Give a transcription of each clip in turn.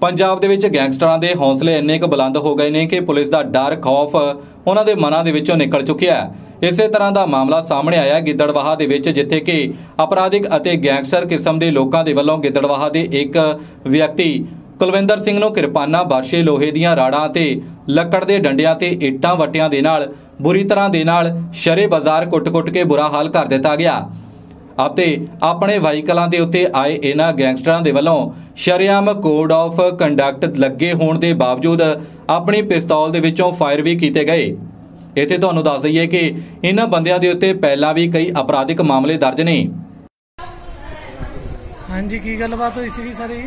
ਪੰਜਾਬ ਦੇ ਵਿੱਚ ਗੈਂਗਸਟਰਾਂ ਦੇ ਹੌਸਲੇ ਇੰਨੇ ਕੁ ਬੁਲੰਦ ਹੋ ਗਏ ਨੇ ਕਿ ਪੁਲਿਸ ਦਾ ਡਰ, ਖੌਫ ਉਹਨਾਂ ਦੇ ਮਨਾਂ ਦੇ ਵਿੱਚੋਂ ਨਿਕਲ ਚੁੱਕਿਆ ਹੈ। ਇਸੇ ਤਰ੍ਹਾਂ ਦਾ ਮਾਮਲਾ ਸਾਹਮਣੇ ਆਇਆ ਹੈ ਗਿੱਦੜਵਾਹਾ ਦੇ ਵਿੱਚ, ਜਿੱਥੇ ਕਿ ਅਪਰਾਧਿਕ ਅਤੇ ਗੈਂਗਸਟਰ ਕਿਸਮ ਦੇ ਲੋਕਾਂ ਦੇ ਵੱਲੋਂ ਗਿੱਦੜਵਾਹਾ ਦੇ ਇੱਕ ਵਿਅਕਤੀ ਕੁਲਵਿੰਦਰ ਸਿੰਘ ਨੂੰ ਕਿਰਪਾਨਾਂ, ਬਾਰਸ਼ੇ, ਲੋਹੇ ਦੀਆਂ ਰਾੜਾਂ ਤੇ ਲੱਕੜ ਦੇ ਡੰਡਿਆਂ ਤੇ ਇੱਟਾਂ ਵਟਿਆਂ ਦੇ ਨਾਲ, ਬੁਰੀ ਤਰ੍ਹਾਂ ਦੇ ਨਾਲ ਸ਼ਰੇ ਬਾਜ਼ਾਰ ਕੁੱਟ-ਕੁੱਟ ਕੇ ਬੁਰਾ ਹਾਲ ਕਰ ਦਿੱਤਾ ਗਿਆ। ਅਤੇ ਆਪਣੇ ਵਾਹੀਕਲਾਂ ਦੇ ਉੱਤੇ ਆਏ ਇਹਨਾਂ ਗੈਂਗਸਟਰਾਂ ਦੇ ਵੱਲੋਂ ਸ਼ਰੇਆਮ ਕੋਡ ਆਫ ਕੰਡਕਟ ਲੱਗੇ ਹੋਣ ਦੇ ਬਾਵਜੂਦ ਆਪਣੀ ਪਿਸਤੌਲ ਦੇ ਵਿੱਚੋਂ ਫਾਇਰ ਵੀ ਕੀਤੇ ਗਏ। ਇੱਥੇ ਤੁਹਾਨੂੰ ਦੱਸ ਦਈਏ ਕਿ ਇਹਨਾਂ ਬੰਦਿਆਂ ਦੇ ਉੱਤੇ ਪਹਿਲਾਂ ਵੀ ਕਈ ਅਪਰਾਧਿਕ ਮਾਮਲੇ ਦਰਜ ਨੇ। ਹਾਂਜੀ ਕੀ ਗੱਲਬਾਤ ਹੋਈ ਸੀਗੀ ਸਾਰੀ?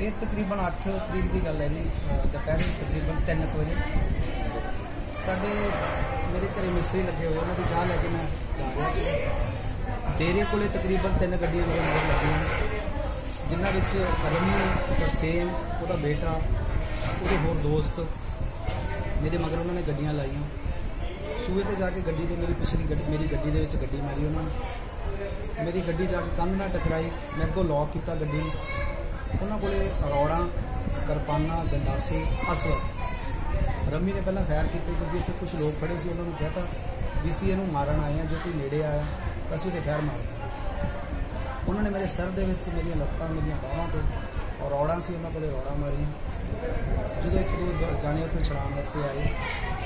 ਇਹ ਤਕਰੀਬਨ 8 ਤਰੀਕ ਦੀ ਗੱਲ ਹੈ ਜੀ ਦੁਪਹਿਰੇ ਤਕਰੀਬਨ 3 ਵਜੇ। ਸਾਡੇ ਮੇਰੇ ਘਰੇ ਮਿਸਤਰੀ ਲੱਗੇ ਹੋਏ ਉਹਨਾਂ ਦੀ ਚਾਹ ਲੈ ਕੇ ਮੈਂ ਜਾ ਰਿਹਾ ਸੀ। ਡੇਰੇ ਕੋਲੇ ਤਕਰੀਬਨ ਤਿੰਨ ਗੱਡੀਆਂ ਮੇਰੇ ਮੋੜ ਲੱਗੀਆਂ ਨੇ, ਜਿਨ੍ਹਾਂ ਵਿੱਚ ਰਮੀ ਤਰਸੇਮ ਉਹਦਾ ਬੇਟਾ ਉਹਦੇ ਹੋਰ ਦੋਸਤ ਮੇਰੇ ਮਗਰ ਉਹਨਾਂ ਨੇ ਗੱਡੀਆਂ ਲਾਈਆਂ। ਸੂਏ ਤੇ ਜਾ ਕੇ ਗੱਡੀ ਦੇ ਮੇਰੀ ਪਿਛਲੀ ਗੱਡੀ ਮੇਰੀ ਗੱਡੀ ਦੇ ਵਿੱਚ ਗੱਡੀ ਮਾਰੀ ਉਹਨਾਂ ਨੇ। ਮੇਰੀ ਗੱਡੀ ਜਾ ਕੇ ਕੰਧ ਨਾਲ ਟਕਰਾਈ ਮੈਂ ਅੱਗੋਂ ਲੌਕ ਕੀਤਾ ਗੱਡੀ ਨੂੰ। ਉਹਨਾਂ ਕੋਲੇ ਰੌੜਾਂ ਕਿਰਪਾਨਾਂ ਗੰਡਾਸੇ ਅਸਲ ਰਮੀ ਨੇ ਪਹਿਲਾਂ ਫਾਇਰ ਕੀਤੇ ਕਿਉਂਕਿ ਇੱਥੇ ਕੁਝ ਲੋਕ ਖੜੇ ਸੀ ਉਹਨਾਂ ਨੂੰ ਕਹਤਾ ਵੀ ਸੀ ਇਹਨੂੰ ਮਾਰਨ ਆਏ ਆ ਜੇ ਕੋਈ ਨੇੜੇ ਆਇਆ। ਅਸੀਂ ਤੇ ਫਾਇਰ ਮਾਰਦੇ ਉਹਨਾਂ ਨੇ ਮੇਰੇ ਸਿਰ ਦੇ ਵਿੱਚ ਮੇਰੀਆਂ ਲੱਤਾਂ ਮੇਰੀਆਂ ਬਾਹਾਂ ਤੇ ਔਰ ਰੌੜਾਂ ਸੀ ਉਹਨਾਂ ਕੋਲੇ ਰੌੜਾਂ ਮਾਰੀਆਂ। ਜਦੋਂ ਇੱਕ ਦੋ ਜਾਣੇ ਉੱਥੇ ਛੜਾਉਣ ਵਾਸਤੇ ਆਏ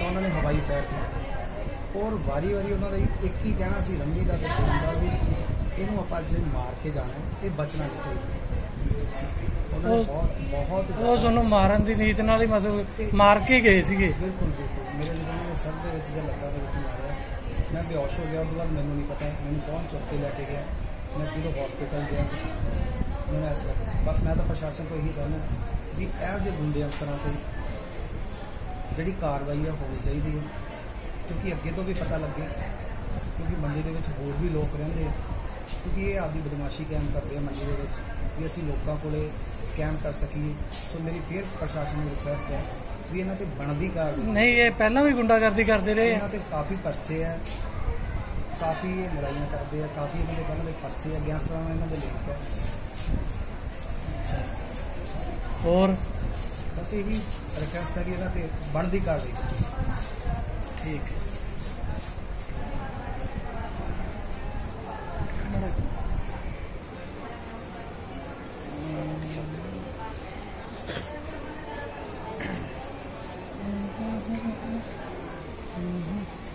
ਤਾਂ ਉਹਨਾਂ ਨੇ ਹਵਾਈ ਫਾਇਰ ਕੀਤਾ। ਔਰ ਵਾਰੀ-ਵਾਰੀ ਉਹਨਾਂ ਦਾ ਇੱਕ ਹੀ ਕਹਿਣਾ ਸੀ ਰੰਮੀ ਦਾ ਤੇ ਦਾ ਵੀ ਇਹਨੂੰ ਆਪਾਂ ਅੱਜ ਮਾਰ ਕੇ ਜਾਣਾ ਇਹ ਬਚਣਾ ਨਹੀਂ ਚਾਹੀਦਾ। ਉਹਨਾਂ ਨੇ ਬਹੁਤ ਬਹੁਤ ਜ਼ਿਆਦਾ- ਤੁਹਾਨੂੰ ਮਾਰਨ ਦੀ ਨੀਤ ਨਾਲ ਹੀ ਮਤਲਬ ਮਾਰ ਕੇ ਗਏ ਸੀਗੇ। ਬਿਲਕੁਲ ਬਿਲਕੁਲ। ਮੇਰੇ ਮੇਰੇ ਸਰ ਦੇ ਵਿੱਚ ਜਾਂ ਲੱਤਾਂ ਦੇ ਵਿੱਚ ਮਾਰਿਆ ਮੈਂ ਬੇਹੋਸ਼ ਹੋ ਗਿਆ ਉਸ ਤੋਂ ਬਾਅਦ ਮੈਨੂੰ ਨਹੀਂ ਪਤਾ, ਮੈਨੂੰ ਕੌਣ ਚੁੱਕ ਕੇ ਲੈ ਕੇ ਗਿਆ, ਮੈਂ ਕਿਹਦੋਂ ਹਸਪੀਟਲ ਗਿਆ, ਮੈਨੂੰ ਐਸਾ ਬਸ ਮੈਂ ਤਾਂ ਪ੍ਰਸ਼ਾਸਨ ਤੋਂ ਇਹੀ ਚਾਹੁੰਦਾ ਵੀ ਇਹੋ ਜਿਹੇ ਗੁੰਡੇ ਅਫਸਰਾਂ ਤੇ ਜਿਹੜੀ ਕਾਰਵਾਈ ਆ ਹੋਣੀ ਚਾਹੀਦੀ ਹੈ, ਕਿਉਂਕਿ ਅੱਗੇ ਤੋਂ ਵੀ ਪਤਾ ਲੱਗੇ, ਕਿਉਂਕਿ ਮੰਡੀ ਦੇ ਵਿੱਚ ਹੋਰ ਵੀ ਲੋਕ ਰਹਿੰਦੇ ਆ, ਕਿਉਂਕਿ ਇਹ ਆਪਦੀ ਬਦਮਾਸ਼ੀ ਕਾਇਮ ਕਰਦੇ ਆ ਮੰਡੀ ਦੇ ਵਿੱਚ, ਵੀ ਅਸੀਂ ਲੋਕਾਂ ਕੋਲੇ ਕਾਇਮ ਕਰ ਸਕੀਏ। ਸੋ ਮੇਰੀ ਫੇਰ ਪ੍ਰਸ਼ਾਸਨ ਨੂੰ ਰਿਕੁਐਸਟ ਹੈ ਵੀ ਇਹਨਾਂ ਤੇ ਬਣਦੀ ਕਾਰਵਾਈ ਨਹੀਂ ਇਹ ਪਹਿਲਾਂ ਵੀ ਗੁੰਡਾਗਰਦੀ ਕਰਦੇ ਰਹੇ ਇਹਨਾਂ ਤੇ ਕਾਫੀ ਪਰਚੇ ਆ। ਕਾਫੀ ਇਹ ਲੜਾਈਆਂ ਕਰਦੇ ਆ ਕਾਫੀ ਇਹਨਾਂ ਦੇ ਪਹਿਲਾਂ ਦੇ ਪਰਚੇ ਆ ਗੈਂਗਸਟਰਾਂ ਨਾਲ ਇਹਨਾਂ ਦੇ ਲਿੰਕ ਹੈ ਹੋਰ? ਬਸ ਇਹ ਵੀ ਰਿਕੁਐਸਟ ਹੈ ਵੀ ਇਹਨਾਂ ਤੇ ਬਣਦੀ ਕਾਰਵਾਈ ਕਰੋ। ਠੀਕ। ਹੈ Mm-hmm.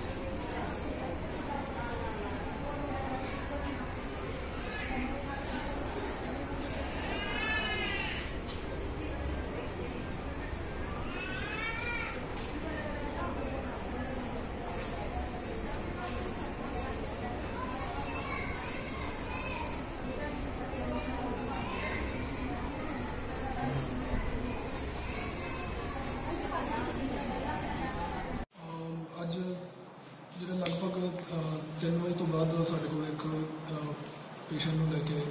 ਲਗਭਗ 3 ਵਜੇ ਤੋਂ ਬਾਅਦ ਸਾਡੇ ਕੋਲ ਇੱਕ ਪੇਸ਼ੈਂਟ ਨੂੰ ਲੈ ਕੇ।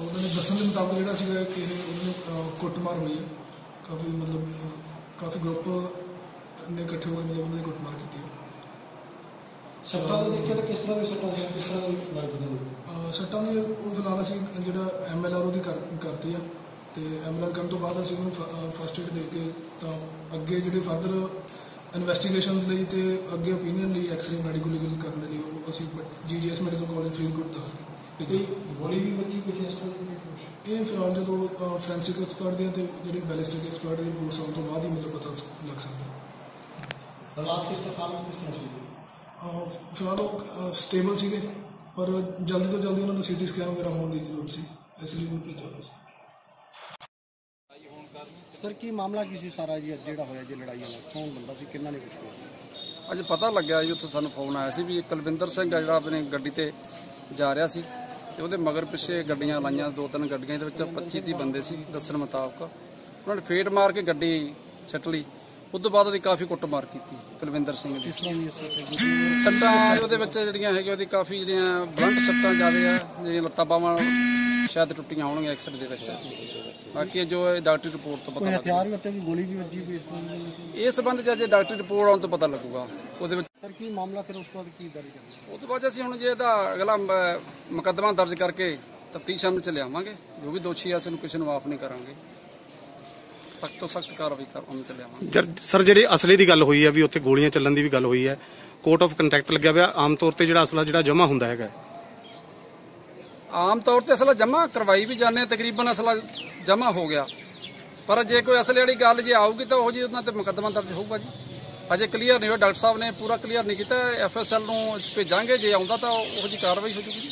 ਉਹਨਾਂ ਨੇ ਦੱਸਣ ਦੇ ਮੁਤਾਬਕ ਜਿਹੜਾ ਸੀਗਾ ਕਿ ਇਹ ਉਹਨੂੰ ਕੁੱਟਮਾਰ ਹੋਈ ਹੈ। ਕਾਫੀ ਮਤਲਬ ਕਾਫੀ ਗਰੁੱਪ ਨੇ ਇਕੱਠੇ ਹੋ ਕੇ ਮਤਲਬ ਉਹਨਾਂ ਨੇ ਕੁੱਟਮਾਰ ਕੀਤੀ ਹੈ। ਸੱਟਾਂ ਦੇ ਦੇਖਿਆ ਤਾਂ ਕਿਸ ਤਰ੍ਹਾਂ ਦੀ ਸੱਟਾਂ ਸੀ ਕਿਸ ਤਰ੍ਹਾਂ ਦੀ ਲੱਗਦੀ ਨੇ ਸੱਟਾਂ ਨੇ ਉਹ ਫਿਲਹਾਲ ਅਸੀਂ ਜਿਹੜਾ ਐਮਐਲਆਰ ਉਹਦੀ ਕਰ ਕਰਤੀ ਆ। ਤੇ ਐਮਐਲਆਰ ਕਰਨ ਤੋਂ ਬਾਅਦ ਅਸੀਂ ਉਹਨੂੰ ਫਸਟ ਏਡ ਦੇ ਕੇ ਤਾਂ ਅੱਗੇ ਜਿਹੜੇ ਫਰਦਰ ਇਨਵੈਸਟੀਗੇਸ਼ਨਸ ਲਈ ਤੇ ਅੱਗੇ ਓਪੀਨੀਅਨ ਲਈ ਐਕਸਰੇ ਮੈਡੀਕਲ ਲੀਗਲ ਕਰਨ ਦੇ ਲਈ ਉਹ ਅਸੀਂ ਜੀਜੀਐਸ ਮੈਡੀਕਲ ਕਾਲਜ ਫਰੀਦਕੋਟ ਦਾ ਕੋਈ ਗੋਲੀ ਵੀ ਵੱਜੀ ਕੁਝ ਇਸ ਤਰ੍ਹਾਂ ਦੀ ਕੁਛ? ਇਹ ਫਿਲਹਾਲ ਜਦੋਂ ਫੋਰੈਂਸਿਕ ਐਕਸਪਰਟ ਦੀਆਂ ਤੇ ਜਿਹੜੀ ਬੈਲਿਸਟਿਕ ਐਕਸਪਰਟ ਦੀ ਰਿਪੋਰਟਸ ਆਉਣ ਤੋਂ ਬਾਅਦ ਹੀ ਮਤਲਬ ਪਤਾ ਲੱਗ ਸਕਦਾ। ਹਾਲਾਤ ਕਿਸ ਤਰ੍ਹਾਂ ਹਾਲਤ ਕਿਸ ਤਰ੍ਹਾਂ ਸੀ? ਅਹ, ਫਿਲਹਾਲ ਉਹ ਸਟੇਬਲ ਸੀਗੇ ਪਰ ਜਲਦੀ ਤੋਂ ਜਲਦੀ ਉਹਨਾਂ ਨੂੰ ਸੀਟੀ ਸਕੈਨ ਵਗੈਰਾ ਹੋਣ ਦੀ ਜ਼ਰੂਰਤ ਸੀ ਇਸ ਲਈ ਉਹਨੂੰ ਭੇਜਿਆ ਹੋਇਆ ਸੀ। ਸਰ ਕੀ ਮਾਮਲਾ ਕੀ ਸੀ ਸਾਰਾ ਜੀ? ਅੱਜ ਜਿਹੜਾ ਹੋਇਆ ਜੀ ਲੜਾਈ ਵਾਲਾ ਕੌਣ ਬੰਦਾ ਸੀ? ਕਿੰਨਾ ਨੇ ਕੁਝ ਕੀਤਾ ਅੱਜ ਪਤਾ ਲੱਗਿਆ ਜੀ ਉੱਥੇ ਸਾਨੂੰ ਫੋਨ ਆਇਆ ਸੀ ਵੀ ਕੁਲਵਿੰਦਰ ਸਿੰਘ ਆ ਜਿਹੜਾ ਆਪਣੀ ਗੱਡੀ ਤੇ ਜਾ ਰਿਹਾ ਸੀ ਤੇ ਉਹਦੇ ਮਗਰ ਪਿੱਛੇ ਗੱਡੀਆਂ ਲਾਈਆਂ ਦੋ ਤਿੰਨ ਗੱਡੀਆਂ ਦੇ ਵਿੱਚ 25 30 ਬੰਦੇ ਸੀ ਦੱਸਣ ਮੁਤਾਬਕ। ਉਹਨਾਂ ਨੇ ਫੇਟ ਮਾਰ ਕੇ ਗੱਡੀ ਛੱਟ ਲਈ। ਉਸ ਤੋਂ ਬਾਅਦ ਉਹਦੀ ਕਾਫੀ ਕੁੱਟਮਾਰ ਕੀਤੀ ਕੁਲਵਿੰਦਰ ਸਿੰਘ ਦੀ। ਕਿਸ ਤਰ੍ਹਾਂ ਦੀ ਸਰ ਸੱਟਾਂ ਉਹਦੇ ਵਿੱਚ ਜਿਹੜੀਆਂ ਹੈਗੀਆਂ ਉਹਦੀ ਕਾਫੀ ਜਿਹੜੀਆਂ ਬਲੰਟ ਸੱਟਾਂ ਜ਼ਿਆਦੇ ਆ ਜਿਹੜੀਆਂ ਲੱਤਾਂ ਬਾਹਾਂ ਸ਼ਾਇਦ ਟੁੱਟੀਆਂ ਹੋਣਗੀਆਂ ਐਕਸੀਡੈਂਟ ਦੇ ਵਿੱਚ। ਬਾਕੀ ਜੋ ਇਹ ਡਾਕਟਰੀ ਰਿਪੋਰਟ ਤੋਂ ਪਤਾ ਹਥਿਆਰ ਲੱਗੂਗਾ। ਵੀ ਉੱਤੇ ਕੋਈ ਗੋਲੀ ਵੀ ਵੱਜੀ ਕੋਈ ਇਸ ਤਰ੍ਹਾਂ ਇਸ ਸੰਬੰਧ ਚ ਅਜੇ ਡਾਕਟਰੀ ਰਿਪੋਰਟ ਆਉਣ ਤੋਂ ਪਤਾ ਲੱਗੂਗਾ। ਉਹਦੇ ਵਿੱਚ ਸਰ ਕੀ ਮਾਮਲਾ ਫਿਰ ਉਸ ਤੋਂ ਬਾਅਦ ਕੀ ਦਰਜ ਕਰਨਾ? ਉਹ ਤੋਂ ਬਾਅਦ ਅਸੀਂ ਹੁਣ ਜੇ ਇਹਦਾ ਅਗਲਾ ਮੁਕੱਦਮਾ ਦਰਜ ਕਰਕੇ ਤਫਤੀਸ਼ ਸਾਹਮਣੇ ਚ ਲਿਆਵਾਂਗੇ। ਜੋ ਵੀ ਦੋਸ਼ੀ ਆ ਅਸੀਂ ਨੂੰ ਕਿਸੇ ਨੂੰ ਮਾਫ ਨਹੀਂ ਕਰਾਂਗੇ। ਸਖਤ ਤੋਂ ਸਖਤ ਕਾਰਵਾਈ ਕਰਨ ਚੱਲਿਆ ਜਰ- ਸਰ ਜਿਹੜੇ ਅਸਲੇ ਦੀ ਗੱਲ ਹੋਈ ਹੈ ਵੀ ਉੱਥੇ ਗੋਲੀਆਂ ਚੱਲਣ ਦੀ ਵੀ ਗੱਲ ਹੋਈ ਹੈ ਕੋਰਟ ਆਫ ਕੰਟੈਕਟ ਲੱਗਿਆ ਹੋਇਆ ਆਮ ਤੌਰ ਤੇ ਜਿਹੜਾ ਅਸਲਾ ਜਿਹੜਾ ਜਮ੍ਹਾਂ ਹੁੰਦਾ ਹੈਗਾ ਆਮ ਤੌਰ ਤੇ ਅਸਲਾ ਜਮ੍ਹਾਂ ਕਰਵਾਈ ਵੀ ਜਾਂਦੇ ਹਾਂ, ਤਕਰੀਬਨ ਅਸਲਾ ਜਮ੍ਹਾਂ ਹੋ ਗਿਆ। ਪਰ ਜੇ ਕੋਈ ਅਸਲੇ ਵਾਲੀ ਗੱਲ ਜੇ ਆਊਗੀ ਤਾਂ ਉਹ ਜੀ ਉਹਨਾਂ ਤੇ ਮੁਕੱਦਮਾ ਦਰਜ ਹੋਊਗਾ ਜੀ। ਅਜੇ ਕਲੀਅਰ ਨਹੀਂ ਹੋਇਆ ਡਾਕਟਰ ਸਾਹਿਬ ਨੇ ਪੂਰਾ ਕਲੀਅਰ ਨਹੀਂ ਕੀਤਾ ਐਫਐਸਐਲ ਨੂੰ ਭੇਜਾਂਗੇ ਜੇ ਆਉਂਦਾ ਤਾਂ ਉਹ ਜੀ ਕਾਰਵਾਈ ਹੋ ਜੂਗੀ